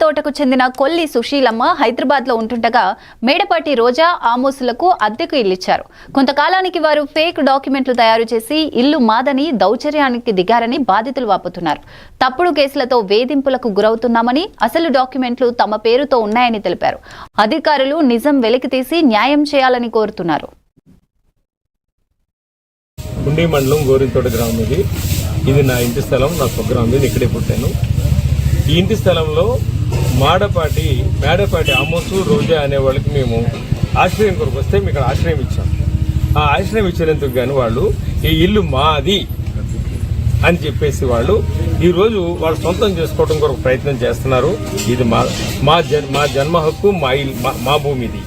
తోటకు చెందిన కొల్లి సుశీలమ్మ హైదరాబాద్లో ఉంటుండగా మేడపాటి రోజా ఆమోసులకు అద్దెకు ఇల్లిచ్చారు. కొంతకాలానికి వారు ఫేక్ డాక్యుమెంట్లు తయారు చేసి ఇల్లు మాదని దౌర్జన్యానికి దిగారని బాధితులు వాపుతున్నారు. తప్పుడు కేసులతో వేధింపులకు గురవుతున్నామని అసలు డాక్యుమెంట్లు తమ పేరుతో ఉన్నాయని తెలిపారు. అధికారులు నిజం వెలికితీసి న్యాయం చేయాలని కోరుతున్నారు. మండలం గోరింతోట గ్రామం ఇది. ఇది నా ఇంటి స్థలం నా స్వగ్రామం. ఇక్కడే పుట్టాను. ఈ ఇంటి స్థలంలో మాడపాటి మేడపాటి ఆమోసు రోజా అనే వాళ్ళకి మేము ఆశ్రయం కొరకు వస్తే మీకు ఆశ్రయం ఇచ్చాం. ఆ ఆశ్రయం ఇచ్చినందుకు కానీ వాళ్ళు ఈ ఇల్లు మాది అని చెప్పేసి వాళ్ళు ఈరోజు వాళ్ళు సొంతం చేసుకోవడం కొరకు ప్రయత్నం చేస్తున్నారు. ఇది మా మా జన్ మా జన్మ హక్కు మా ఇల్లు మా- భూమిది భూమి ఇది.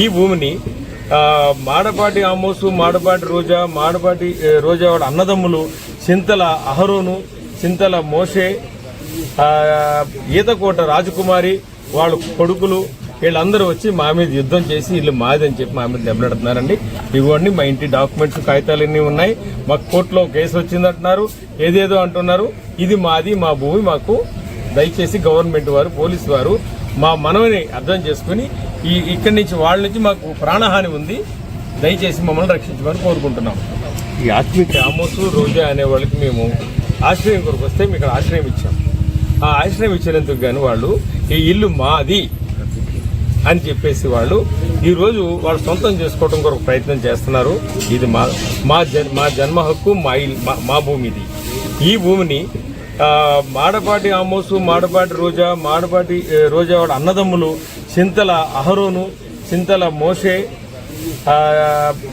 ఈ భూమిని మాడపాటి ఆమోసు మాడపాటి రోజా మాడపాటి రోజా వాడు అన్నదమ్ములు చింతల అహరోను చింతల మోషే ఈతకోట రాజకుమారి వాళ్ళ కొడుకులు వీళ్ళందరూ వచ్చి మా మీద యుద్ధం చేసి వీళ్ళు మాది అని చెప్పి మా మీద దెబ్బలాడుతున్నారండి. ఇవన్నీ మా ఇంటి డాక్యుమెంట్స్ కాగితాలన్నీ ఉన్నాయి. మాకు కోర్టులో కేసు వచ్చిందంటున్నారు. ఏదేదో అంటున్నారు. ఇది మాది మా భూమి మాకు. దయచేసి గవర్నమెంట్ వారు పోలీసు వారు మా మనవిని అర్థం చేసుకుని ఈ ఇక్కడి నుంచి వాళ్ళ నుంచి మాకు ప్రాణహాని ఉంది. దయచేసి మమ్మల్ని రక్షించమని కోరుకుంటున్నాం. ఈ ఆశ్రమిక ఆమోసు రోజా అనే వాళ్ళకి మేము ఆశ్రయం కొరకు వస్తే మీకు ఆశ్రయం ఇచ్చాం. ఆ ఆశ్రయం ఇచ్చినందుకు గాను వాళ్ళు ఈ ఇల్లు మాది అని చెప్పేసి వాళ్ళు ఈ రోజు వాళ్ళు సొంతం చేసుకోవడం కొరకు ప్రయత్నం చేస్తున్నారు. ఇది మా మా జన్ మా జన్మ హక్కు మా ఇల్- మా- మా భూమి ఇది. ఈ భూమిని మాడపాటి ఆమోసు మాడపాటి రోజా మాడపాటి రోజా వాడు అన్నదమ్ములు చింతల అహరోను చింతల మోషే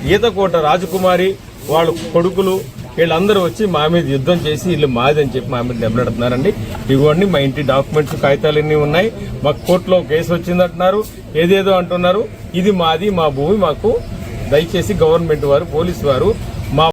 ఈతకోట రాజకుమారి వాళ్ళ కొడుకులు వీళ్ళందరూ వచ్చి మా మీద యుద్ధం చేసి వీళ్ళు మాది అని చెప్పి మా మీద దెబ్బలాడుతున్నారండి. ఇవ్వండి మా ఇంటి డాక్యుమెంట్స్ కాగితాలన్నీ ఉన్నాయి. మాకు కోర్టులో కేసు వచ్చిందంటున్నారు. ఏదేదో అంటున్నారు. ఇది మాది మా భూమి మాకు. దయచేసి గవర్నమెంట్ వారు పోలీసు వారు